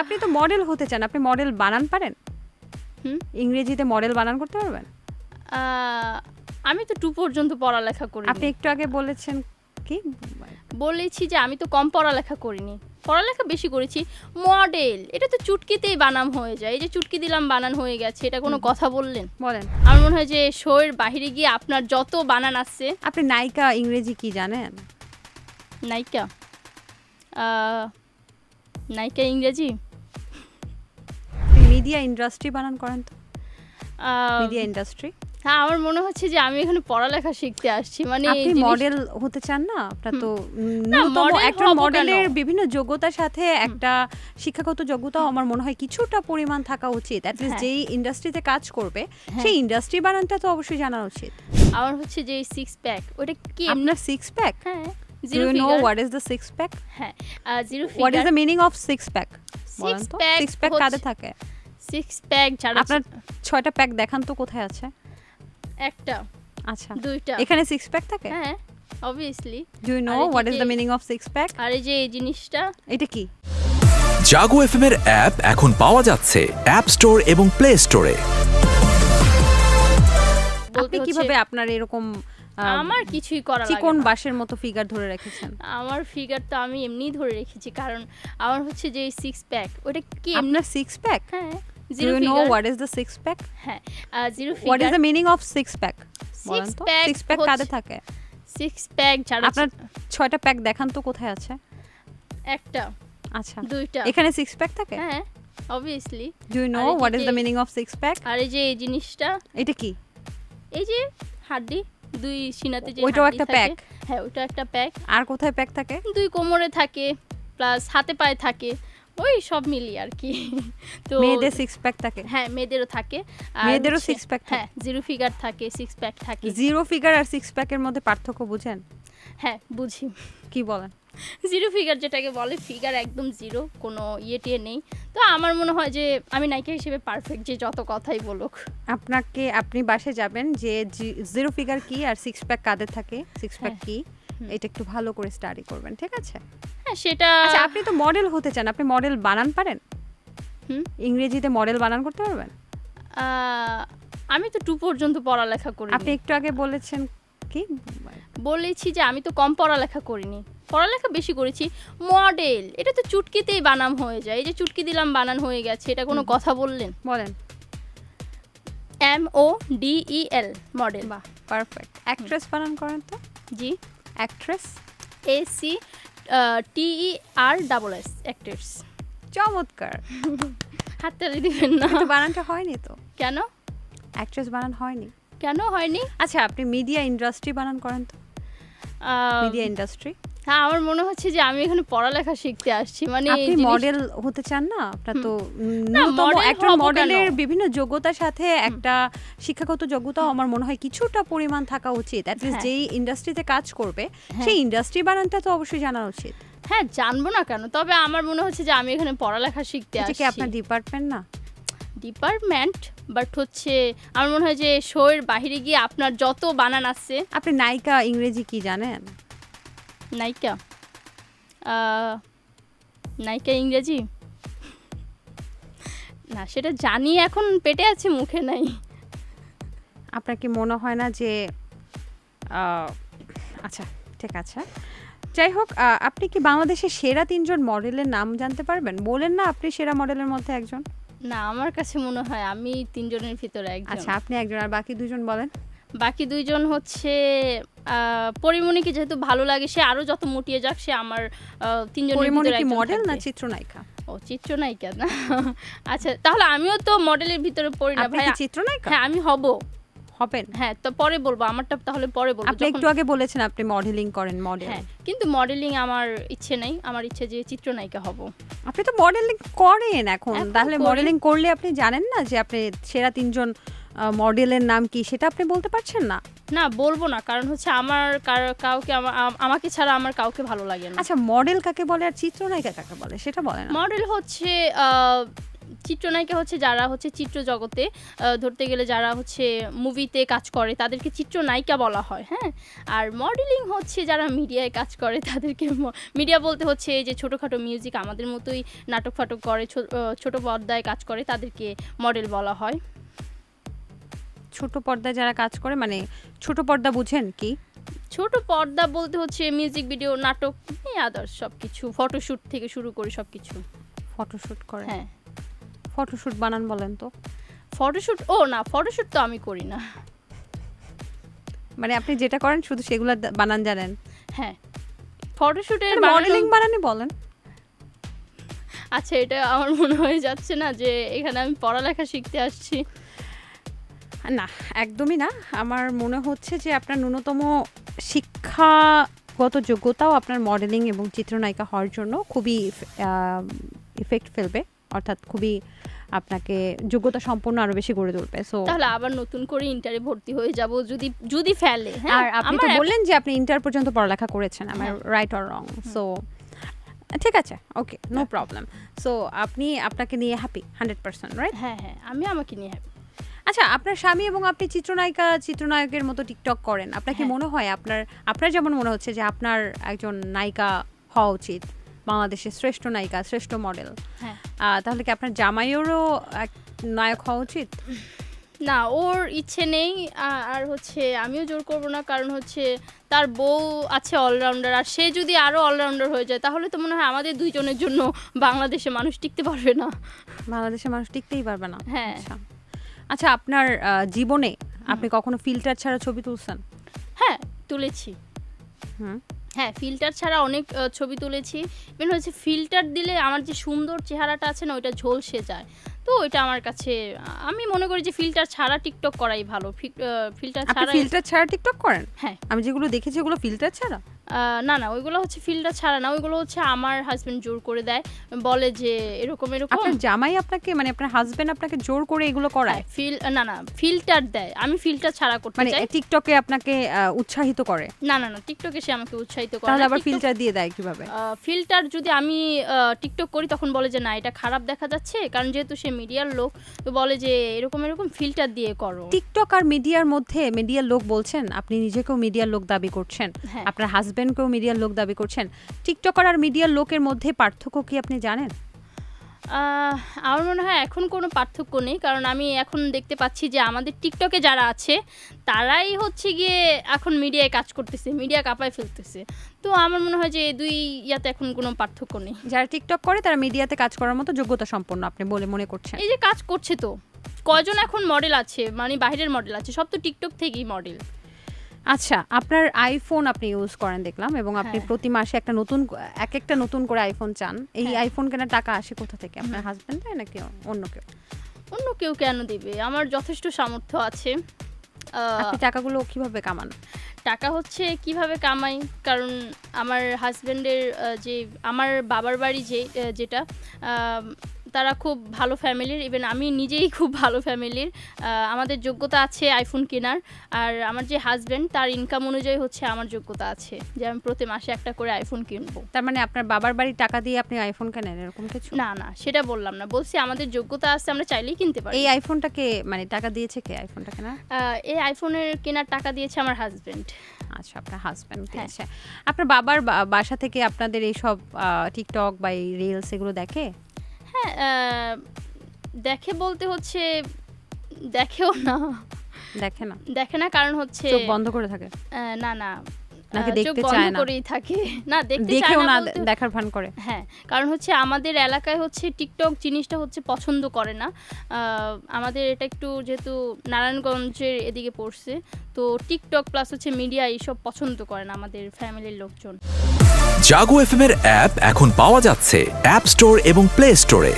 আপনি তো মডেল হতে চান। আপনি মডেল বানান পারেন? হুম? ইংরেজিতে মডেল বানান করতে পারবেন? আমি তো টু পর্যন্ত পড়ালেখা করি আপনি একটু আগে বলেছেন কি? বলেছি যে আমি তো কম পড়ালেখা করিনি। পড়ালেখা বেশি করেছি। মডেল এটা তো চুটকিতেই বানাম হয়ে যায়। এই যে চুটকি দিলাম বানান হয়ে গেছে। এটা কোনো কথা বললেন? বলেন। আমার মনে হয় যে শোয়ের বাইরে গিয়ে আপনার যত বানান আছে। আপনি নায়িকা ইংরেজি কি জানেন? নায়িকা? নায়িকা ইংরেজি? মিডিয়া ইন্ডাস্ট্রি বানান করেন তো? মিডিয়া ইন্ডাস্ট্রি হ্যাঁ আমার মনে হচ্ছে যে আমি এখানে পড়ালেখা শিখতে আসছি মানে আপনি মডেল হতে চান না? আপনার তো একটা মডেলের বিভিন্ন যোগ্যতার সাথে একটা শিক্ষাগত যোগ্যতাও আমার মনে হয় কিছুটা পরিমাণ থাকা উচিত। অ্যাটলিস্ট। যেই ইন্ডাস্ট্রিতে কাজ করবে হ্যাঁ। সেই ইন্ডাস্ট্রি বানানটা তো অবশ্যই জানা উচিত। আমার হচ্ছে যে সিক্স প্যাক ওটা কি আপনার সিক্স প্যাক হ্যাঁ zero no what is the six pack হ্যাঁ zero what is the meaning of six pack six pack কাদের থাকে? সিক্স প্যাক যারা আপনার ছয়টা প্যাক দেখান তো কোথায় আছে। একটা আচ্ছা। দুইটা। এখানে সিক্স প্যাক থাকে? হ্যাঁ obviously do you know what is the meaning of six pack আর এই যে এই জিনিসটা। এটা কি? জাগো এফএম এর অ্যাপ এখন পাওয়া যাচ্ছে অ্যাপ স্টোর এবং প্লে স্টোরে বলতে আপনি কীভাবে আপনার এরকম আমার কিছুই করা লাগে চিকন। বাঁশের মতো ফিগার ধরে রেখেছেন? আমার ফিগার তো আমি এমনিই ধরে রেখেছি কারণ আমার হচ্ছে যে সিক্স প্যাক ওটা কি এমনি আপনার সিক্স প্যাক হ্যাঁ। জিরো হ্যাঁ zero figure the of six pack Six pack six pack হচ্ছে- কাদের থাকে? সিক্স প্যাক যারা আপনার ছয়টা প্যাক দেখান তো কোথায় আছে। একটা আচ্ছা। দুইটা। এখানে সিক্স প্যাক থাকে? হ্যাঁ obviously do you know what is the meaning of six pack আর এই যে এই জিনিসটা এটা কি? এই যে হাড্ডি দুই সিনাতে যে ওইটাও একটা pack? হ্যাঁ ওইটা একটা প্যাক আর কোথায় প্যাক থাকে? দুই কোমরে থাকে প্লাস হাতে পায়ে থাকে। ওই সব মিলিয়ে আর কি। তো মেয়েদের সিক্স প্যাক থাকে? হ্যাঁ মেয়েদেরও থাকে। আর মেয়েদেরও pack থাকে? হ্যাঁ জিরো ফিগার থাকে সিক্স প্যাক থাকে। জিরো ফিগার আর সিক্স প্যাকের মধ্যে পার্থক্য বুঝেন? হ্যাঁ বুঝি। কি বলেন? জিরো ফিগার যেটাকে বলে ফিগার একদম জিরো কোনো ইয়ে টিয়ে নেই। তো আমার মনে হয় যে আমি নায়িকা হিসেবে পারফেক্ট যে যত কথাই বলুক। আপনাকে আপনি বাসে যাবেন যে জিরো ফিগার কি আর সিক্স প্যাক কাদের থাকে? Six pack. কি? এটা একটু ভালো করে স্টাডি করবেন ঠিক আছে? হ্যাঁ সেটা আচ্ছা আপনি তো মডেল হতে চান। আপনি মডেল বানান পারেন? হুম? ইংরেজিতে মডেল বানান করতে পারবেন? আমি তো টু পর্যন্ত পড়ালেখা করি আপনি একটু আগে বলেছেন কি? বলেছি যে আমি তো কম পড়ালেখা করিনি। পড়ালেখা বেশি করেছি। মডেল এটা তো চুটকিতেই বানাম হয়ে যায়। এই যে চুটকি দিলাম বানান হয়ে গেছে। এটা কোনো কথা বললেন? বলেন। M O D E L model বাহ পারফেক্ট অ্যাক্ট্রেস বানান করেন তো? জি। Actress A C T E R double S actors চমৎকার। হাততালি দিবেন না। বানানটা হয়নি তো? কেন? অ্যাক্ট্রেস বানান হয়নি। কেন হয়নি? আচ্ছা আপনি মিডিয়া ইন্ডাস্ট্রি বানান করেন তো। মিডিয়া ইন্ডাস্ট্রি হ্যাঁ আমার মনে হচ্ছে যে আমি এখানে পড়ালেখা শিখতে আসছি। মানে আপনি মডেল হতে চান না? আপনার তো ন্যূনতম একটা মডেলের বিভিন্ন যোগ্যতার সাথে একটা শিক্ষাগত যোগ্যতাও আমার মনে হয় কিছুটা পরিমাণ থাকা উচিত। অ্যাটলিস্ট হ্যাঁ। যেই ইন্ডাস্ট্রিতে কাজ করবে সেই ইন্ডাস্ট্রি বানানটা তো অবশ্যই জানা উচিত। হ্যাঁ জানব না কেন? তবে আমার মনে হচ্ছে যে আমি এখানে পড়ালেখা শিখতে এটা কি আপনার ডিপার্টমেন্ট না? ডিপার্টমেন্ট বাট হচ্ছে আমার মনে হয় যে শোয়ের বাইরে গিয়ে আপনার যত বানান আছে আপনি নায়িকা ইংরেজি কি জানেন? নায়িকা? নায়িকা ইংরেজি? না সেটা জানি এখন পেটে আছে মুখে নাই। আপনার কি মনে হয় না যে আচ্ছা ঠিক আছে। যাই হোক আপনি কি বাংলাদেশের সেরা তিনজন মডেলের নাম জানতে পারবেন? বলেন না আপনি সেরা মডেলের মধ্যে একজন। না আমার কাছে মনে হয় আমি তিনজনের ভিতরে একজন। আচ্ছা আপনি একজন আর বাকি দুজন বলেন। বাকি দুইজন হচ্ছে পরিমণিকে যেহেতু ভালো লাগে সে আরও যত মুটিয়ে যাক সে আমার তিনজনের পরিমণি ভিতরে একজন মডেল না চিত্রনায়িকা? ও চিত্রনায়িকা না। আচ্ছা তাহলে আমিও তো মডেলের ভিতরে পড়ি না ভাই চিত্রনায়িকা? হ্যাঁ আমি হব। হবেন? হ্যাঁ তো পরে বলব আমারটা তাহলে পরে বলব আপনি একটু আগে বলেছেন আপনি মডেলিং করেন মডেল হ্যাঁ কিন্তু মডেলিং আমার ইচ্ছে নেই আমার ইচ্ছে যে চিত্রনায়িকা হব। আপনি তো মডেলিং করেন এখন তাহলে মডেলিং করলে আপনি জানেন না যে আপনি সেরা তিনজন মডেলের নাম কি সেটা আপনি বলতে পারছেন না? না বলব না কারণ হচ্ছে আমার কার- কাউকে আমা- আমাকে ছাড়া আমার কাউকে ভালো লাগে না। আচ্ছা মডেল কাকে বলে আর চিত্রনায়িকা কাকে বলে সেটা বলেন মডেল হচ্ছে চিত্রনায়িকা হচ্ছে যারা হচ্ছে চিত্র জগতে ধরতে গেলে যারা হচ্ছে মুভিতে কাজ করে তাদেরকে চিত্রনায়িকা বলা হয় হ্যাঁ? আর মডেলিং হচ্ছে যারা মিডিয়ায় কাজ করে তাদেরকে মিডিয়া বলতে হচ্ছে এই যে ছোটোখাটো মিউজিক আমাদের মতোই নাটক ফাটক করে ছোট পর্দায় কাজ করে তাদেরকে মডেল বলা হয়। ছোট পর্দায় যারা কাজ করে মানে ছোট পর্দা বুঝেন কি? ছোট পর্দা বলতে হচ্ছে মিউজিক ভিডিও নাটক আদার্স সব কিছু ফটোশ্যুট থেকে শুরু করে সব কিছু ফটোশুট করে হ্যাঁ। ফটোশুট বানান বলেন তো। ফটোশ্যুট ও না ফটোশ্যুট তো আমি করি না। মানে আপনি যেটা করেন শুধু সেগুলো বানান জানেন। হ্যাঁ। ফটোশ্যুটের মডেলিং বানানি বলেন। আচ্ছা এটা আমার মনে হয়ে যাচ্ছে না যে এখানে আমি পড়ালেখা শিখতে আসছি। না একদমই না। আমার মনে হচ্ছে যে আপনার ন্যূনতম শিক্ষাগত যোগ্যতাও আপনার মডেলিং এবং চিত্রনায়িকা হওয়ার জন্য খুবই ইফেক্ট ফেলবে। অর্থাৎ খুবই আপনাকে যোগ্যতা সম্পন্ন আরও বেশি গড়ে তুলবে। সো তাহলে আবার নতুন করে ইন্টারে ভর্তি হয়ে যাব যদি যদি ফেলে হ্যাঁ? আর আপনি তো বললেন যে আপনি ইন্টার পর্যন্ত পড়ালেখা করেছেন আমার। রাইট অর রং সো ঠিক আছে ওকে নো প্রবলেম সো আপনি আপনাকে নিয়ে হ্যাপি হান্ড্রেড পার্সেন্ট রাইট হ্যাঁ হ্যাঁ আমি আমাকে নিয়ে happy। আচ্ছা আপনার স্বামী এবং আপনি চিত্রনায়িকা চিত্রনায়কের মতো টিকটক করেন। আপনার কি হ্যাঁ। মনে হয় আপনার আপনার যেমন মনে হচ্ছে যে আপনার একজন নায়িকা হওয়া উচিত বাংলাদেশের শ্রেষ্ঠ নায়িকা শ্রেষ্ঠ মডেল? হ্যাঁ। তাহলে কি আপনার জামাইয়েরও এক নায়ক হওয়া উচিত? না ওর ইচ্ছে নেই আর হচ্ছে আমিও জোর করব না কারণ হচ্ছে তার বউ আছে অলরাউন্ডার আর সে যদি আরও অলরাউন্ডার হয়ে যায় তাহলে তো মনে হয় আমাদের দুইজনের জন্য বাংলাদেশে মানুষ টিকতে পারবে না। বাংলাদেশের মানুষ টিকতেই পারবে না। হ্যাঁ। আচ্ছা আপনার জীবনে আপনি কখনো ফিল্টার ছাড়া ছবি তুলছেন? হ্যাঁ তুলেছি। হুম। হ্যাঁ ফিল্টার ছাড়া অনেক ছবি তুলেছি। ইভেন হচ্ছে ফিল্টার দিলে আমার যে সুন্দর চেহারাটা আছে না ওইটা ঝলসে যায়। তো ওইটা আমার কাছে আমি মনে করি যে ফিল্টার ছাড়া টিকটক করাই ভালো। ফিল্টার ছাড়া ফিল্টার ছাড়া টিকটক করেন? হ্যাঁ। আমি যেগুলো দেখেছি ওগুলো ফিল্টার ছাড়া? না না ওইগুলো হচ্ছে ফিল্টার ছাড়া না ওইগুলো হচ্ছে আমার হাজবেন্ড জোর করে দেয় বলে যে এরকম এরকম। আপনার জামাই আপনাকে মানে আপনার হাজবেন্ড আপনাকে জোর করে এগুলো করায়? ফিল না না ফিল্টার দেয় আমি ফিল্টার ছাড়া করতে চাই। মানে টিকটকে আপনাকে উৎসাহিত করে? না না না টিকটকে সে আমাকে উৎসাহিত করে। তাহলে আবার ফিল্টার দিয়ে দেয় কীভাবে? ফিল্টার যদি আমি টিকটক করি তখন বলে যে না এটা খারাপ দেখা যাচ্ছে কারণ যেহেতু সে মিডিয়ার লোক তো বলে যে এরকম এরকম ফিল্টার দিয়ে করো। টিকটক আর মিডিয়ার মধ্যে মিডিয়ার লোক বলছেন আপনি নিজেকেও মিডিয়ার লোক দাবি করছেন। আপনার আপনার হাজবেন্ডকেও মিডিয়ার লোক দাবি করছেন। টিকটকার আর মিডিয়ার লোকের মধ্যে পার্থক্য কি আপনি জানেন? আমার মনে হয় এখন কোনো পার্থক্য নেই কারণ আমি এখন দেখতে পাচ্ছি যে আমাদের টিকটকে যারা আছে তারাই হচ্ছে গিয়ে এখন মিডিয়ায় কাজ করতেছে মিডিয়া কাঁপায় ফেলতেছে। তো আমার মনে হয় যে এই দুই ইয়াতে এখন কোনো পার্থক্য নেই। যারা টিকটক করে তারা মিডিয়াতে কাজ করার মতো যোগ্যতা সম্পন্ন আপনি বলে মনে করছেন? এই যে কাজ করছে তো কজন এখন মডেল আছে? মানে বাইরের মডেল আছে সব তো টিকটক থেকেই মডেল আচ্ছা আপনার আইফোন আপনি ইউজ করেন দেখলাম এবং আপনি হ্যাঁ। প্রতি মাসে একটা নতুন এক একটা নতুন করে আইফোন চান। এই হ্যাঁ। আইফোন কেনার টাকা আসে কোথা থেকে? আপনার হাজবেন্ড দেয় নাকি অন্য কেউ? অন্য কেউ কেন দিবে? আমার যথেষ্ট সামর্থ্য আছে। আপনি টাকাগুলো কীভাবে কামান? টাকা হচ্ছে কীভাবে কামাই? কারণ আমার হাজব্যান্ডের যে আমার বাবার বাড়ি যে যেটা তারা খুব ভালো ফ্যামিলির ইভেন আমি নিজেই খুব ভালো ফ্যামিলির। আমাদের যোগ্যতা আছে আইফোন কেনার আর আমার যে হাজব্যান্ড তার ইনকাম অনুযায়ী হচ্ছে আমার যোগ্যতা আছে যে আমি প্রতি মাসে একটা করে আইফোন কিনবো। তার মানে আপনার বাবার বাড়ির টাকা দিয়ে আপনি আইফোন কেনেন এরকম কিছু? না না সেটা বললাম না। বলছি আমাদের যোগ্যতা আছে আমরা চাইলেই কিনতে পারি। এই আইফোনটাকে মানে টাকা দিয়েছে কে আইফোনটা কেনা এই আইফোনের কেনার টাকা দিয়েছে আমার হাজব্যান্ড আচ্ছা আপনার হাজব্যান্ড হ্যাঁ। দিয়েছে। আপনার বাবার বাসা থেকে আপনাদের এই সব টিকটক বা এই রিলস এগুলো দেখে? হ্যাঁ দেখে বলতে হচ্ছে দেখেও না। দেখে না। দেখে না কারণ হচ্ছে চোখ বন্ধ করে থাকে। না না। নাকি দেখতে চায় না? করেই থাকে। না দেখতে চায় না না দেখার ভান করে। হ্যাঁ কারণ হচ্ছে আমাদের এলাকায় হচ্ছে টিকটক জিনিসটা হচ্ছে পছন্দ করে না। আমাদের এটা একটু যেহেতু নারায়ণগঞ্জের এদিকে পড়ছে তো টিকটক প্লাস হচ্ছে মিডিয়া এইসব পছন্দ করে না আমাদের ফ্যামিলির লোকজন। জাগো এফএম এর অ্যাপ এখন পাওয়া যাচ্ছে অ্যাপ স্টোর এবং প্লে স্টোরে